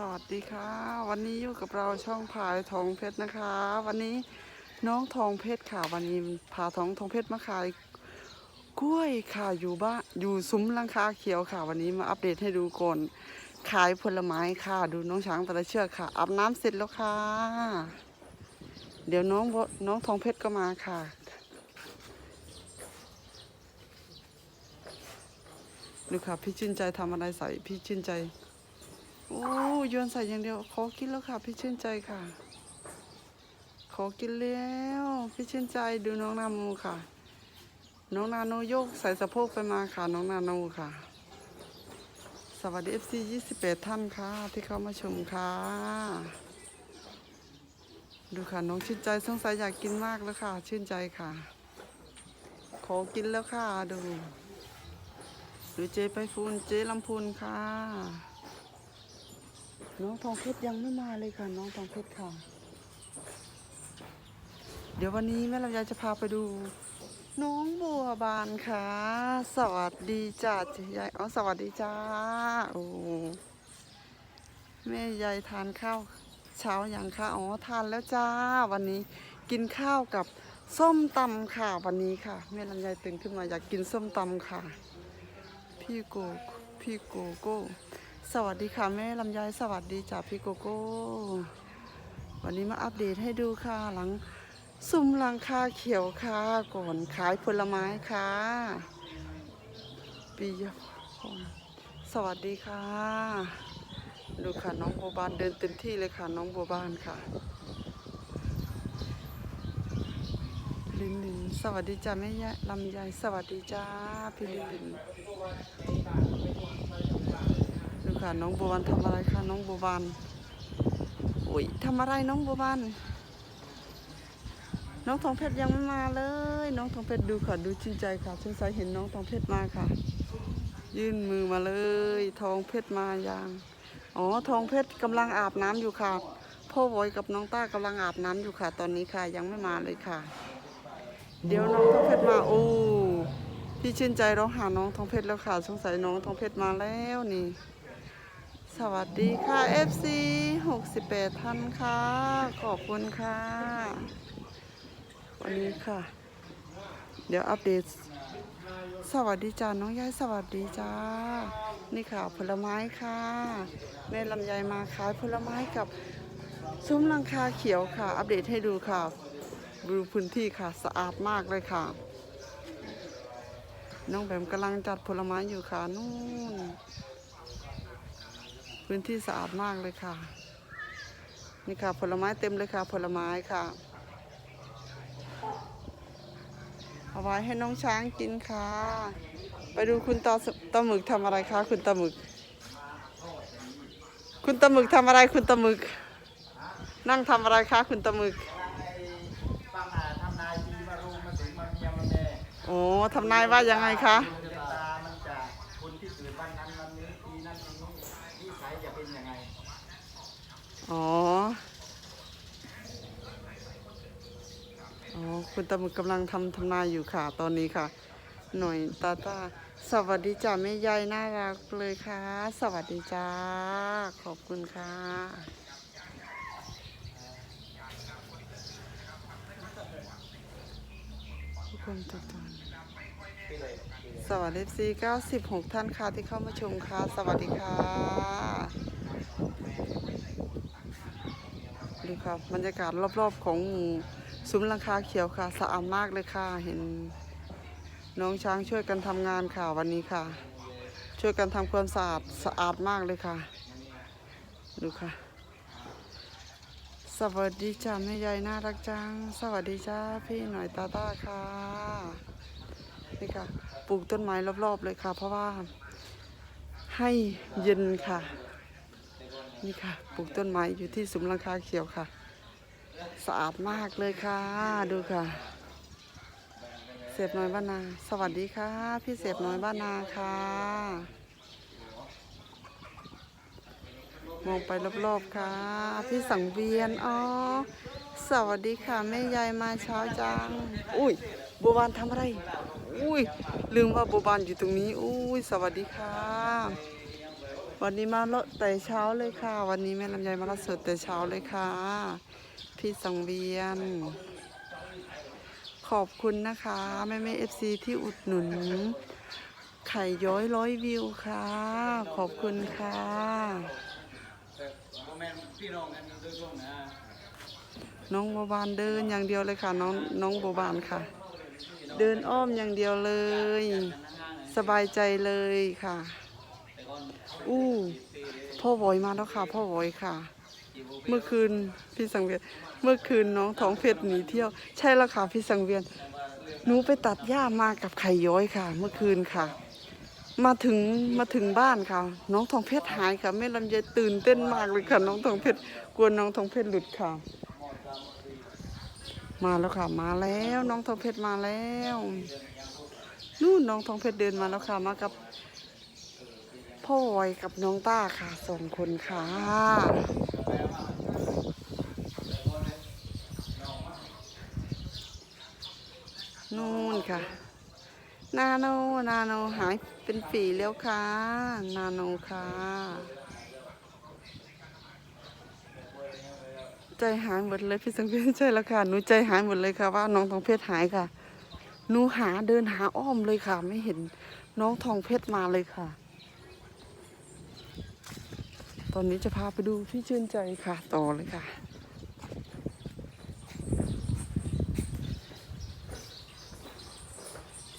สวัสดีค่ะ วันนี้อยู่กับเราช่องพายทองเพชรนะคะ วันนี้น้องทองเพชรค่ะ วันนี้พาทองทองเพชรมาขายกล้วยค่ะอยู่บ้านอยู่ซุ้มลังคาเขียวค่ะ วันนี้มาอัปเดตให้ดูก่อนขายผลไม้ค่ะ ดูน้องช้างแต่ละเชือกค่ะอาบน้ำเสร็จแล้วค่ะ เดี๋ยวน้องวน้องทองเพชรก็มาค่ะดูค่ะพี่ชื่นใจทำอะไรใส่พี่ชื่นใจ โอ้โยนใส่อย่างเดียว ขอกินแล้วค่ะ พี่ชื่นใจค่ะ ขอกินแล้ว พี่ชื่นใจดูน้องนาโนค่ะ น้องนาโนโยกใส่สะโพกไปมาค่ะ น้องนาโนค่ะ สวัสดี FC 28ท่านค่ะ ที่เข้ามาชมค่ะ ดูค่ะน้องชื่นใจสงสัยอยากกินมากแล้วค่ะ ชื่นใจค่ะ ขอกินแล้วค่ะดูดูเจไปฟูนเจลำพูนค่ะ น้องทองเพชรยังไม่มาเลยค่ะ น้องทองเพชรค่ะ เดี๋ยววันนี้แม่ลำไยจะพาไปดู น้องบัวบานค่ะ สวัสดีจ้าเจ๊ยายอ๋อสวัสดีจ้าโอ้แม่ยายทานข้าวเช้ายังคะอ๋อทานแล้วจ้า วันนี้กินข้าวกับส้มตำค่ะ วันนี้ค่ะแม่ลำไยตื่นขึ้นมาอยากกินส้มตำค่ะ พี่โกพี่โกโก้ สวัสดีค่ะแม่ลำไยสวัสดีจ้าพี่โกโก้ วันนี้มาอัปเดตให้ดูค่ะหลังซุ้มหลังคาเขียวค่ะก่อนขายผลไม้ค่ะปียพรสวัสดีค่ะ ดูค่ะน้องบัวบานเดินเต็มที่เลยค่ะน้องบัวบานค่ะลินลินสวัสดีจ้าแม่ยะลำไยสวัสดีจ้าพี่ลินลิน ค่ะ น้องบัวบานทำอะไรคะน้องบัวบานอุ้ยทำอะไรน้องบัวบานน้องทองเพชรยังไม่มาเลย น้องทองเพชรดูค่ะดูจริงใจค่ะสงสัยเห็นน้องทองเพชรมาค่ะ ยื่นมือมาเลย ทองเพชรมายังอ๋อทองเพชรกำลังอาบน้ำอยู่ค่ะ พ่อวยกับน้องต้ากำลังอาบน้ำอยู่ค่ะ ตอนนี้ค่ะยังไม่มาเลยค่ะ เดี๋ยวน้องทองเพชรมาโอ้พี่ชื่นใจร้องหาน้องทองเพชรแล้วค่ะ สงสัยน้องทองเพชรมาแล้วนี่ สวัสดีค่ะ FC 68 ท่านค่ะ ขอบคุณค่ะ วันนี้ค่ะ เดี๋ยวอัปเดต สวัสดีจ้า น้องยายสวัสดีจ้า นี่ค่ะผลไม้ค่ะแม่ลำไยมาขายผลไม้กับซุ้มลังคาเขียวค่ะ อัปเดตให้ดูค่ะดูพื้นที่ค่ะสะอาดมากเลยค่ะ น้องแบมกำลังจัดผลไม้อยู่ค่ะนู่น พื้นที่สะอาดมากเลยค่ะ นี่ค่ะ ผลไม้เต็มเลยค่ะ ผลไม้ค่ะ เอาไว้ให้น้องช้างกินค่ะ ไปดูคุณตาสตาหมึกทำอะไรคะคุณตาหมึก คุณตาหมึกทำอะไรคุณตาหมึก นั่งทำอะไรคะคุณตาหมึกฟังอ่าทำนายปีมารุมาถึงมาเมียมาแม่โอ้ทำนายว่ายังไงคะ ดวงชะตามันจะคนที่เกิดวันนั้นวันนี้ปีนั้นปีนี้นิสัยจะเป็นยังไง อ๋อ อ๋อ คุณตาหมึกกำลังทำทำนายอยู่ค่ะ ตอนนี้ค่ะ หน่อยตาตา สวัสดีจ้าแม่ยายน่ารักเลยค่ะ สวัสดีจ้า ขอบคุณค่ะ ทุกคนทุกท่านสวัสดีซี96 ท่านค่ะที่เข้ามาชมค่ะ สวัสดีค่ะ ดู ครับรรยากาศรอบๆของซุ้มลังคาเขียวค่ะ สะอาดมากเลยค่ะเห็นน้องช้างช่วยกันทำงานค่ะวันนี้ค่ะ ช่วยกันทำความสะอาดสะอาดมากเลยค่ะ ดูค่ะ สวัสดีจ้าแม่ยายน่ารักจัง สวัสดีจ้าพี่หน่อยตาตาค่ะนี่ค่ะ ปลูกต้นไม้รอบๆเลยค่ะ เพราะว่าให้เย็นค่ะ นี่ค่ะ ปลูกต้นไม้อยู่ที่สุมลังคาเขียวค่ะ สะอาดมากเลยค่ะ ดูค่ะ เสพน้อยบ้านนา สวัสดีค่ะ พี่เสพน้อยบ้านนาค่ะ มองไปรอบๆค่ะ พี่สังเวียน อ๋อ สวัสดีค่ะ แม่ยายมาเช้าจัง อุ้ยบัวบานทำอะไร อุ้ยลืมว่าบัวบานอยู่ตรงนี้ อุ้ย สวัสดีค่ะ วันนี้มาเลาะแต่เช้าเลยค่ะ วันนี้แม่ลำไยมาละสดแต่เช้าเลยค่ะ พี่สังเวียน ขอบคุณนะคะแม่แม่เอฟซีที่อุดหนุน ไข่ย้อยร้อยวิวค่ะ ขอบคุณค่ะน้องโดยตรงนะน้องโบบานเดินอย่างเดียวเลยค่ะ น้องน้องโบบานค่ะ เดินอ้อมอย่างเดียวเลย สบายใจเลยค่ะ อู้ พ่อวอยมาแล้วค่ะ พ่อวอยค่ะ เมื่อคืนพี่สังเวียน เมื่อคืนน้องท้องเพชรหนีเที่ยว ใช่แล้วค่ะพี่สังเวียน หนูไปตัดหญ้ามากับไข่ย้อยค่ะ เมื่อคืนค่ะ มาถึงมาถึงบ้านค่ะ น้องทองเพชรหายค่ะแม่ลำไยตื่นเต้นมากเลยค่ะ น้องทองเพชรกลัวน้องทองเพชรหลุดค่ะ มาแล้วค่ะ มาแล้วน้องทองเพชรมาแล้วนู่นน้องทองเพชรเดินมาแล้วค่ะ มากับ พ่อวอยกับน้องต้าค่ะสองคนค่ะ นู่นค่ะ นาโน นาโนหายเป็นฝีแล้วค่ะ นาโนค่ะ ใจหายหมดเลยพี่สังเวียนใช่แล้วค่ะ หนูใจหายหมดเลยค่ะว่าน้องทองเพชรหายค่ะ หนูหาเดินหาอ้อมเลยค่ะ ไม่เห็นน้องทองเพชรมาเลยค่ะ ตอนนี้จะพาไปดูพี่ชื่นใจค่ะต่อเลยค่ะ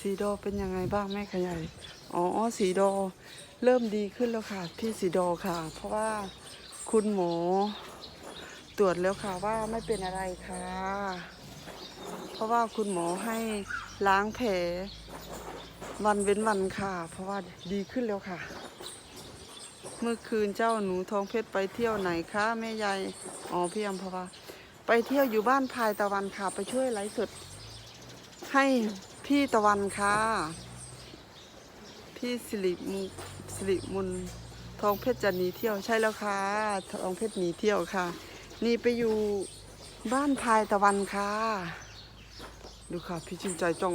สีดอเป็นยังไงบ้างแม่ขยายอ๋อสีดอเริ่มดีขึ้นแล้วค่ะพี่สีดอค่ะ เพราะว่าคุณหมอตรวจแล้วค่ะว่าไม่เป็นอะไรค่ะ เพราะว่าคุณหมอให้ล้างแผลวันเว้นวันค่ะ เพราะว่าดีขึ้นแล้วค่ะ เมื่อคืนเจ้าหนูทองเพชรไปเที่ยวไหนคะแม่ยายอ๋อพี่อัมพวาไปเที่ยวอยู่บ้านพายตะวันค่ะ ไปช่วยไลฟ์สดให้พี่ตะวันค่ะ พี่สิริมุสิริมุนทองเพชรจะหนีเที่ยวใช่แล้วค่ะทองเพชรหนีเที่ยวค่ะ นี่ไปอยู่บ้านพายตะวันค่ะ ดูค่ะ พี่ชินใจจ้อง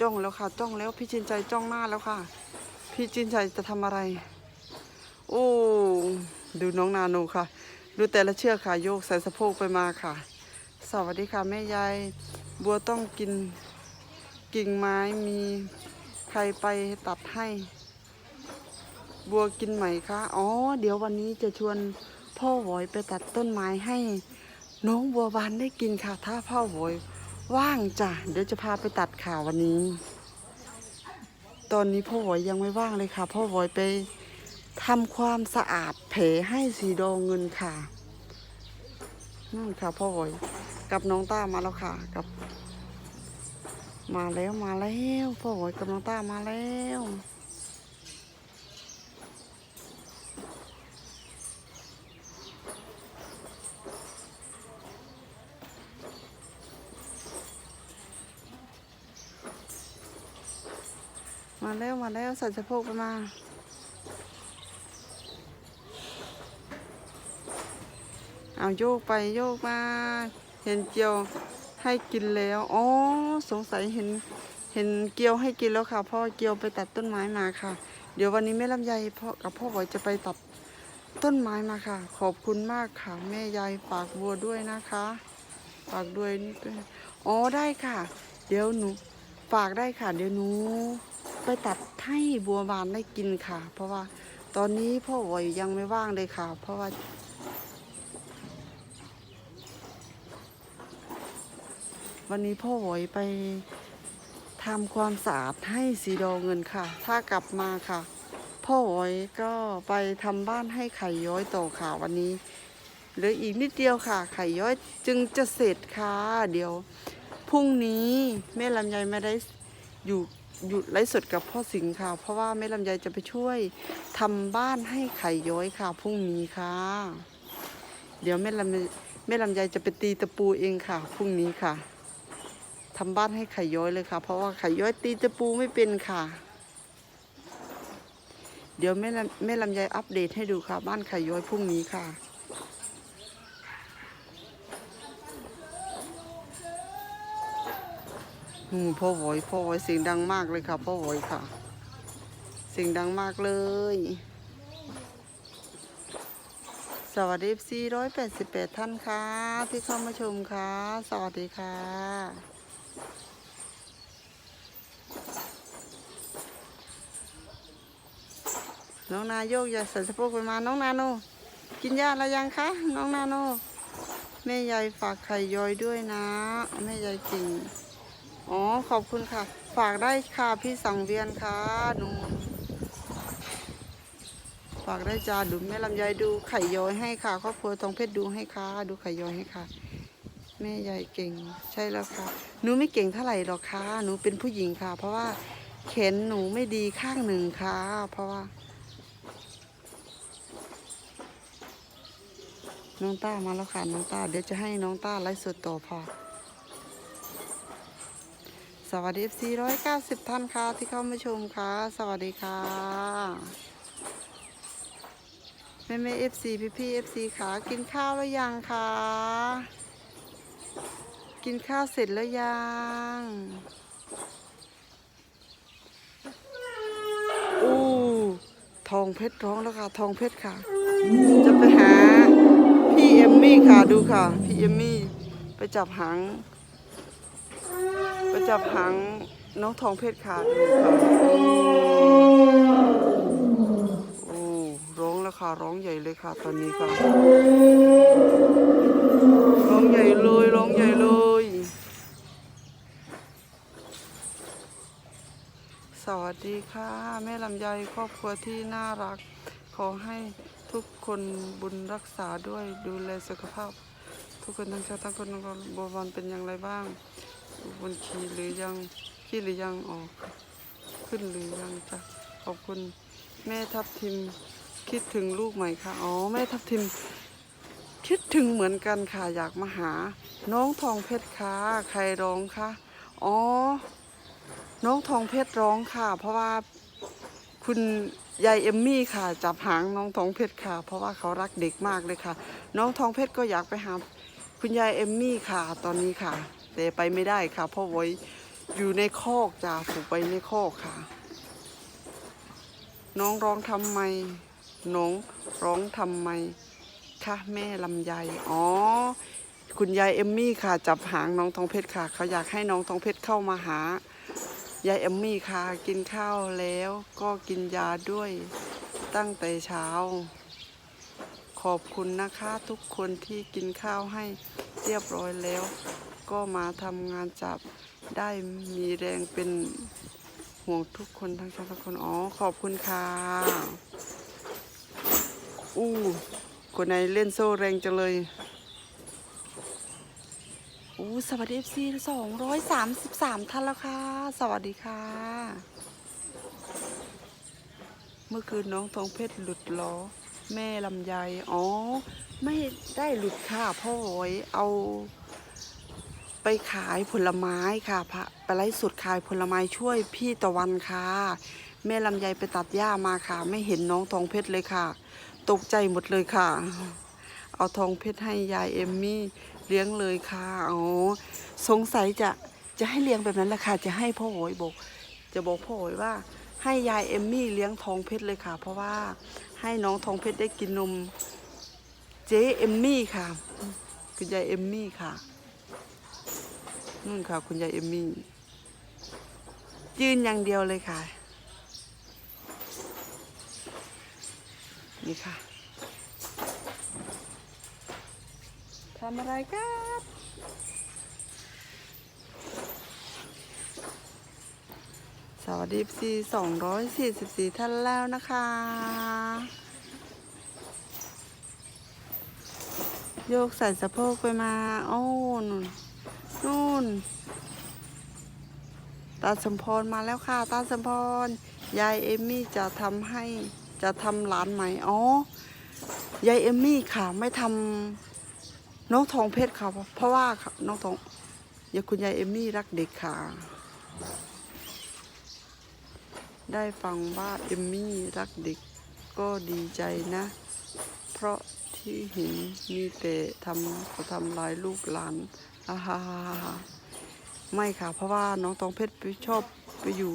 จ้องแล้วค่ะ จ้องแล้วพี่ชินใจจ้องหน้าแล้วค่ะ พี่ชินใจจะทำอะไร โอ้ดูน้องนาโนค่ะ ดูแต่ละเชือกค่ะโยกใส่สะโพกไปมาค่ะ สวัสดีค่ะแม่ยายบัวต้องกินกิ่งไม้มีใครไปตัดให้ บัวกินไหมคะอ๋อ เดี๋ยววันนี้จะชวนพ่อหวยไปตัดต้นไม้ให้น้องบัวบานได้กินค่ะ ถ้าพ่อหวยว่างจ้ะเดี๋ยวจะพาไปตัดข่าววันนี้ ตอนนี้พ่อหวยยังไม่ว่างเลยค่ะ พ่อหวยไป ทำความสะอาดแผลให้สีดองเงินค่ะนั่นค่ะพ่อหวอยกับน้องต้ามาแล้วค่ะ กับ มาแล้วมาแล้วพ่อหอยกับน้องต้ามาแล้วมาแล้วมาแล้วใส่สะโพกไปมา เอาโยกไปโยกมา เห็นเจียวให้กินแล้วอ๋อสงสัยเห็นเห็นเกียวให้กินแล้วค่ะพ่อเกียวไปตัดต้นไม้มาค่ะ เดี๋ยววันนี้แม่ลำไยพ่อกับพ่อหอยจะไปตัดต้นไม้มาค่ะ ขอบคุณมากค่ะ แม่ยายฝากบัวด้วยนะคะฝากด้วยนี่ด้วยอ๋อได้ค่ะ เดี๋ยวหนูฝากได้ค่ะ เดี๋ยวหนูไปตัดให้บัวบานได้กินค่ะ เพราะว่าตอนนี้พ่อหอยยังไม่ว่างเลยค่ะ เพราะว่า วันนี้พ่อหวยไปทำความสะอาดให้สีดอเงินค่ะ ถ้ากลับมาค่ะ พ่อหวยก็ไปทำบ้านให้ไข่ย้อยต่อค่ะวันนี้เหลืออีกนิดเดียวค่ะ ไข่ย้อยจึงจะเสร็จค่ะ เดี๋ยวพรุ่งนี้แม่ลำไยไม่ได้อยู่อยู่ไลฟ์สดกับพ่อสิงห์ค่ะ เพราะว่าแม่ลำไยจะไปช่วยทำบ้านให้ไข่ย้อยค่ะพรุ่งนี้ค่ะ เดี๋ยวแม่ลำยแม่ลำไยจะไปตีตะปูเองค่ะพรุ่งนี้ค่ะ ทำบ้านให้ไข่ย้อยเลยค่ะ เพราะว่าไข่ย้อยตีตะปูไม่เป็นค่ะ เดี๋ยวแม่ลำแม่ลำไยอัปเดตให้ดูค่ะ บ้านไข่ย้อยพรุ่งนี้ค่ะอืมพ่อโวยพ่อโวยเสียงดังมากเลยค่ะพ่อโวยค่ะ เสียงดังมากเลย สวัสดีซีร้อยแปดสิบแปดท่านค่ะ ที่เข้ามาชมค่ะ สวัสดีค่ะ น้องนายโยกอย่าใส่สะโพกไปมาน้องนาโน กินยาแล้วยังคะ น้องนาโน แม่ยายฝากไข่ย้อยด้วยนะ แม่ยายกิ่งอ๋อขอบคุณค่ะ ฝากได้ค่ะพี่สังเวียนค่ะหนูฝากได้จ้าดูแม่ลำไยดูไข่ย้อยให้ค่ะครอบครัวทองเพชรดูให้ค่ะ ดูไข่ย้อยให้ค่ะ แม่ยายเก่งใช่แล้วค่ะหนูไม่เก่งเท่าไหร่หรอกค่ะหนูเป็นผู้หญิงค่ะ เพราะว่าแขนหนูไม่ดีข้างหนึ่งค่ะ เพราะว่า น้องต้ามาแล้วค่ะน้องต้าเดี๋ยวจะให้น้องต้าไลฟ์สดต่อพอสวัสดี FC ร้อยเก้าสิบท่านค่ะที่เข้ามาชมค่ะ สวัสดีค่ะ แม่แม่เอฟซีพี่พี่เอฟซีขากินข้าวแล้วยังคะ กินข้าวเสร็จแล้วยัง อู้ทองเพชรร้องแล้วค่ะ ทองเพชรค่ะ จะไปหา มมี่ค่ะดูค่ะ พี่เอมมี่ไปจับหางไปจับหางน้องทองเพชรค่ะดูค่ะโอ้ร้องแล้วค่ะร้องใหญ่เลยค่ะ ตอนนี้ค่ะ ร้องใหญ่เลยร้องใหญ่เลยสวัสดีค่ะ แม่ลำไยครอบครัวที่น่ารัก ขอให้ ทุกคนบุญรักษาด้วยดูแลสุขภาพ ทุกคนทั้งชาติทั้งคนทั้งคนบวรเป็นอย่างไรบ้างบนขี่หรือยังขี่หรือยังออกขึ้นหรือยังจ้ะขอบคุณแม่ทับทิมคิดถึงลูกใหม่ค่ะอ๋อแม่ทับทิมคิดถึงเหมือนกันค่ะอยากมาหา น้องทองเพชรค่ะใครร้องคะอ๋อ น้องทองเพชรร้องค่ะ เพราะว่า คุณยายเอมมี่ค่ะ จับหางน้องทองเพชรค่ะ เพราะว่าเขารักเด็กมากเลยค่ะ น้องทองเพชรก็อยากไปหาคุณยายเอมมี่ค่ะ ตอนนี้ค่ะ แต่ไปไม่ได้ค่ะ เพราะไว้อยู่ในคอกจ้าถูกไปในคอกค่ะ น้องร้องทำไมน้องร้องทำไมคะแม่ลำไยอ๋อคุณยายเอมมี่ค่ะ จับหางน้องทองเพชรค่ะ เขาอยากให้น้องทองเพชรเข้ามาหา ยายเอมมี่ค่ะกินข้าวแล้วก็กินยาด้วยตั้งแต่เช้า ขอบคุณนะคะทุกคนที่กินข้าวให้เรียบร้อยแล้ว ก็มาทำงานจับได้มีแรงเป็นห่วงทุกคนทั้งชาติทุกคนอ๋อขอบคุณค่ะอู้คนไหนเล่นโซ่แรงจังเลย สวัสดีเอฟซีสองร้อยสามสิบสามท่านแล้วค่ะ สวัสดีค่ะ เมื่อคืนน้องทองเพชรหลุดล้อ แม่ลำไยอ๋อ ไม่ได้หลุดค่ะพ่อโอยเอา ไปขายผลไม้ค่ะพระไปไล่สุดขายผลไม้ช่วยพี่ตะวันค่ะ แม่ลำไยไปตัดหญ้ามาค่ะ ไม่เห็นน้องทองเพชรเลยค่ะ ตกใจหมดเลยค่ะ เอาทองเพชรให้ยายเอมมี่ เลี้ยงเลยค่ะอ๋อสงสัยจะจะให้เลี้ยงแบบนั้นแหละค่ะ จะให้พ่อโอยบอก จะบอกพ่อโอยว่า ให้ยายเอมมี่เลี้ยงทองเพชรเลยค่ะ เพราะว่าให้น้องทองเพชรได้กินนมเจ๊เอมมี่ค่ะคุณยายเอมมี่ค่ะนู่นค่ะคุณยายเอมมี่ยืนอย่างเดียวเลยค่ะ นี่ค่ะ ทำอะไรครับสวัสดีซีสองร้อยสี่สิบสี่ท่านแล้วนะคะ โยกใส่สะโพกไปมา โอ้นู่นนู่น ตาสมพรมาแล้วค่ะ ตาสมพร ยายเอมมี่จะทำให้ จะทำร้านใหม่ อ๋อ ยายเอมมี่ค่ะ ไม่ทำ น้องทองเพชรค่ะเพราะว่าน้องทองอย่าคุณยายเอมมี่รักเด็กค่ะ ได้ฟังว่าเอมมี่รักเด็กก็ดีใจนะ เพราะที่เห็นมีแต่ทำเขาทำลายลูกหลานอ่าฮ่าไม่ค่ะ เพราะว่าน้องทองเพชรชอบไปอยู่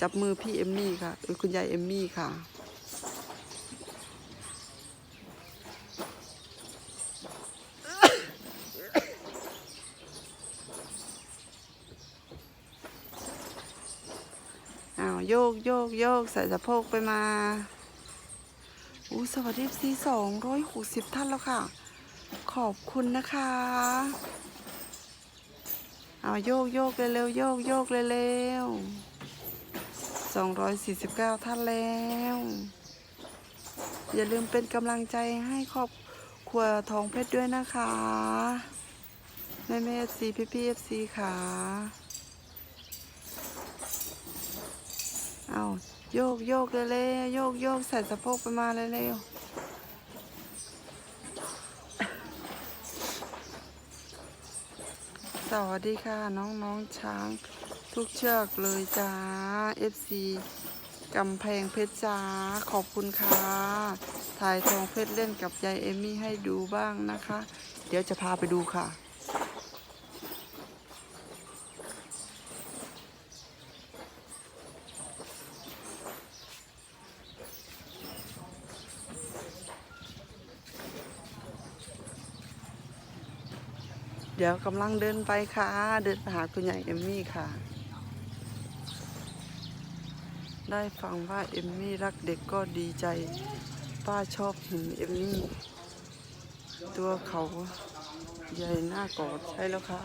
จับมือพี่เอมมี่ค่ะคุณยายเอมมี่ค่ะ โยกโยกโยกใส่สะโพกไปมาอู้สวัสดีซีสองร้อยหกสิบท่านแล้วค่ะ ขอบคุณนะคะ เอาโยกโยกเร็วๆโยกโยกเร็วๆสองร้อยสี่สิบเก้าท่านแล้ว อย่าลืมเป็นกำลังใจให้ครอบครัวทองเพชรด้วยนะคะ แม่แม่เอฟซีพี่พี่เอฟซีค่ะเอา โยกโยกเร็วๆโยกโยกใส่สะโพกไปมาเร็วๆสวัสดีค่ะ น้องๆช้างทุกเชือกเลยจ้า FC กำแพงเพชรจ้า ขอบคุณค่ะ ถ่ายทองเพชรเล่นกับยายเอมี่ให้ดูบ้างนะคะ เดี๋ยวจะพาไปดูค่ะ เดี๋ยวกำลังเดินไปค่ะ เดินไปหาคุณยายเอมมี่ค่ะ ได้ฟังว่าเอมมี่รักเด็กก็ดีใจ ป้าชอบเห็นเอมมี่ ตัวเขาใหญ่หน้ากอดใช่แล้วค่ะ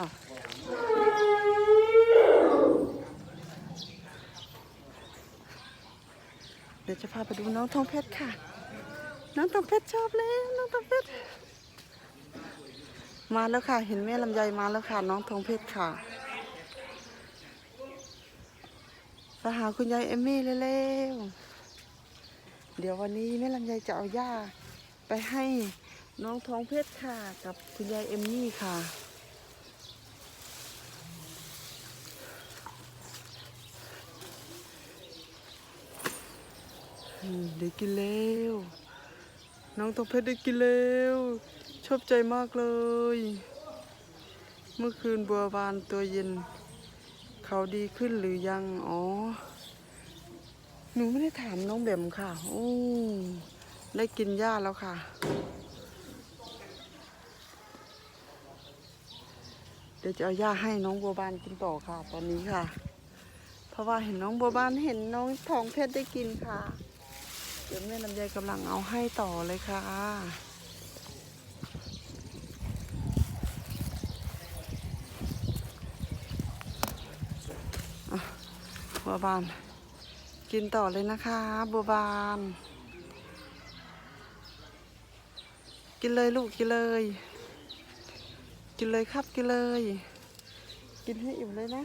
เดี๋ยวจะพาไปดูน้องทองเพชรค่ะ น้องทองเพชรชอบเลยน้องทองเพชร มาแล้วค่ะ เห็นแม่ลำไยมาแล้วค่ะ น้องทองเพชรค่ะไปหาคุณยายเอมมี่เร็วๆ เดี๋ยววันนี้แม่ลำไยจะเอาย่าไปให้น้องทองเพชรค่ะ กับคุณยายเอมมี่ค่ะอืมได้กินแล้ว น้องทองเพชรได้กินแล้ว ชอบใจมากเลย เมื่อคืนบัวบานตัวเย็น เขาดีขึ้นหรือยัง อ๋อ หนูไม่ได้ถามน้องแบมค่ะ โอ้ ได้กินหญ้าแล้วค่ะ เดี๋ยวจะเอาหญ้าให้น้องบัวบานกินต่อค่ะ ตอนนี้ค่ะ เพราะว่าเห็นน้องบัวบานเห็นน้องทองเพชรได้กินค่ะ เดี๋ยวแม่ลำไยกำลังเอาให้ต่อเลยค่ะอะ บัวบาน กินต่อเลยนะคะ บัวบาน กินเลยลูกกินเลย กินเลยครับกินเลย กินให้อิ่มเลยนะ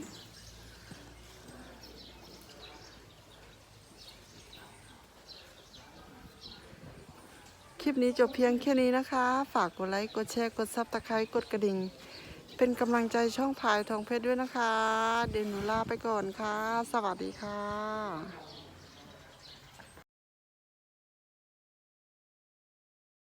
คลิปนี้จบเพียงแค่นี้นะคะ ฝากกดไลค์ กดแชร์ กดซับตะไคร้กดกระดิ่ง เป็นกำลังใจช่องพายทองเพชรด้วยนะคะ เดนูลาไปก่อนค่ะ สวัสดีค่ะ